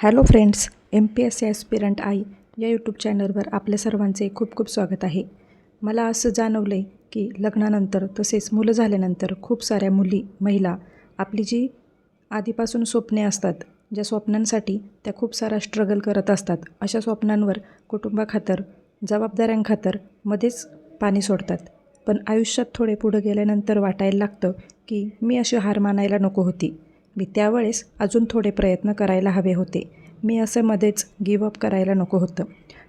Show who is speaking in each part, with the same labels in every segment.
Speaker 1: Hello friends M P S C aspirant आई या YouTube चॅनलवर आपल्या सर्वांचे खूप खूप स्वागत आहे. मला असं जाणवलं आहे की लग्नानंतर तसेच मुलं झाल्यानंतर खूप साऱ्या मुली महिला आपली जी आधीपासून स्वप्ने असतात ज्या स्वप्नांसाठी त्या खूप सारा स्ट्रगल करत असतात अशा स्वप्नांवर कुटुंबाखातर जबाबदाऱ्यांखातर मध्येच पाणी सोडतात. पण आयुष्यात थोडे पुढं गेल्यानंतर वाटायला लागतं की मी अशी हार मानायला नको होती. मी त्यावेळेस अजून थोडे प्रयत्न करायला हवे होते. मी असं मध्येच गिवअप करायला नको होतं.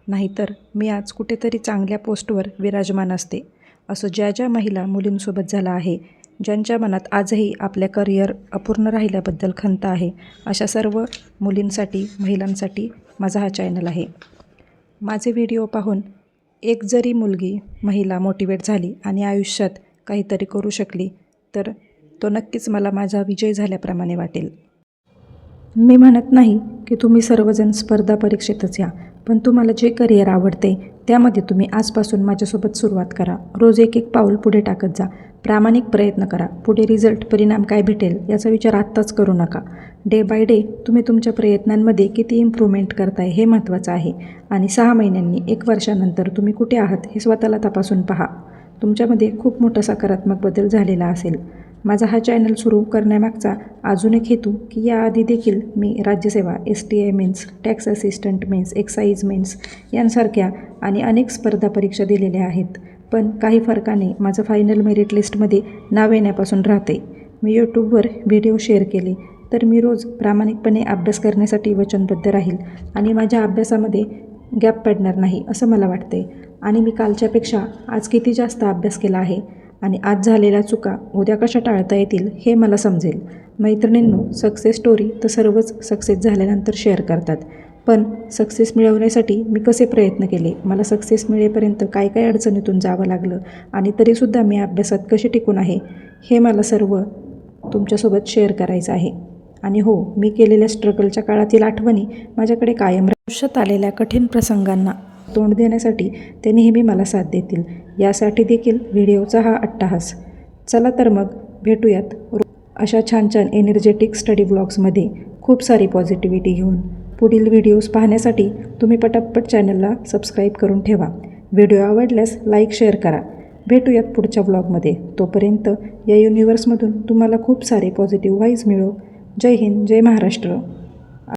Speaker 1: नाहीतर मी आज कुठेतरी चांगल्या पोस्टवर विराजमान असते. असं ज्या ज्या महिला मुलींसोबत झालं आहे ज्यांच्या मनात आजही आपल्या करिअर अपूर्ण राहिल्याबद्दल खंत आहे अशा सर्व मुलींसाठी महिलांसाठी माझा हा चॅनल आहे. माझे व्हिडिओ पाहून एक जरी मुलगी महिला मोटिवेट झाली आणि आयुष्यात काहीतरी करू शकली तर तो नक्कीच मला माझा विजय झाल्याप्रमाणे वाटेल. मी म्हणत नाही की तुम्ही सर्वजण स्पर्धा परीक्षेतच या पण तुम्हाला जे करिअर आवडते त्यामध्ये तुम्ही आजपासून माझ्यासोबत सुरुवात करा. रोज एक एक पाऊल पुढे टाकत जा. प्रामाणिक प्रयत्न करा. पुढे रिझल्ट परिणाम काय भेटेल याचा विचार आत्ताच करू नका. डे बाय डे तुम्ही तुमच्या प्रयत्नांमध्ये किती इम्प्रूव्हमेंट करताय हे महत्त्वाचं आहे आणि सहा महिन्यांनी एक वर्षानंतर तुम्ही कुठे आहात हे स्वतःला तपासून पहा. तुमच्यामध्ये खूप मोठा सकारात्मक बदल झालेला असेल. माझा हा चॅनल सुरू करण्यामागचा अजून एक हेतू की याआधी देखील मी राज्यसेवा S T I mains tax assistant mains excise mains यांसारख्या आणि अनेक स्पर्धा परीक्षा दिलेल्या आहेत. पण काही फरकाने माझं फायनल मेरिट लिस्टमध्ये नाव येण्यापासून राहते. मी यूट्यूबवर व्हिडिओ शेअर केले तर मी रोज प्रामाणिकपणे अभ्यास करण्यासाठी वचनबद्ध राहील आणि माझ्या अभ्यासामध्ये गॅप पडणार नाही असं मला वाटते. आणि मी कालच्यापेक्षा आज किती जास्त अभ्यास केला आहे? आणि आज झालेल्या चुका उद्या कशा टाळता येतील हे मला समजेल. मैत्रिणींनो सक्सेस स्टोरी तर सर्वच सक्सेस झाल्यानंतर शेअर करतात. पण सक्सेस मिळवण्यासाठी मी कसे प्रयत्न केले? मला सक्सेस मिळेपर्यंत काय काय अडचणीतून जावं लागलं? आणि तरीसुद्धा मी अभ्यासात कशी टिकून आहे? हे मला सर्व तुमच्यासोबत शेअर करायचं आहे. आणि हो मी केलेल्या स्ट्रगलच्या काळातील आठवणी माझ्याकडे कायम आयुष्यात आलेल्या कठीण प्रसंगांना तोंड देण्यासाठी ते नेहमी मला साथ देतील. यासाठी देखील व्हिडिओचा हा अट्टाहास. चला तर मग भेटूयात अशा छान छान एनर्जेटिक स्टडी ब्लॉग्समध्ये खूप सारी पॉझिटिव्हिटी घेऊन. पुढील व्हिडिओज पाहण्यासाठी तुम्ही पटापट चॅनलला सबस्क्राईब करून ठेवा. व्हिडिओ आवडल्यास लाईक शेअर करा. भेटूयात पुढच्या व्लॉगमध्ये तोपर्यंत या युनिवर्समधून तुम्हाला खूप सारे पॉझिटिव्ह वाईज मिळो. जय हिंद जय महाराष्ट्र.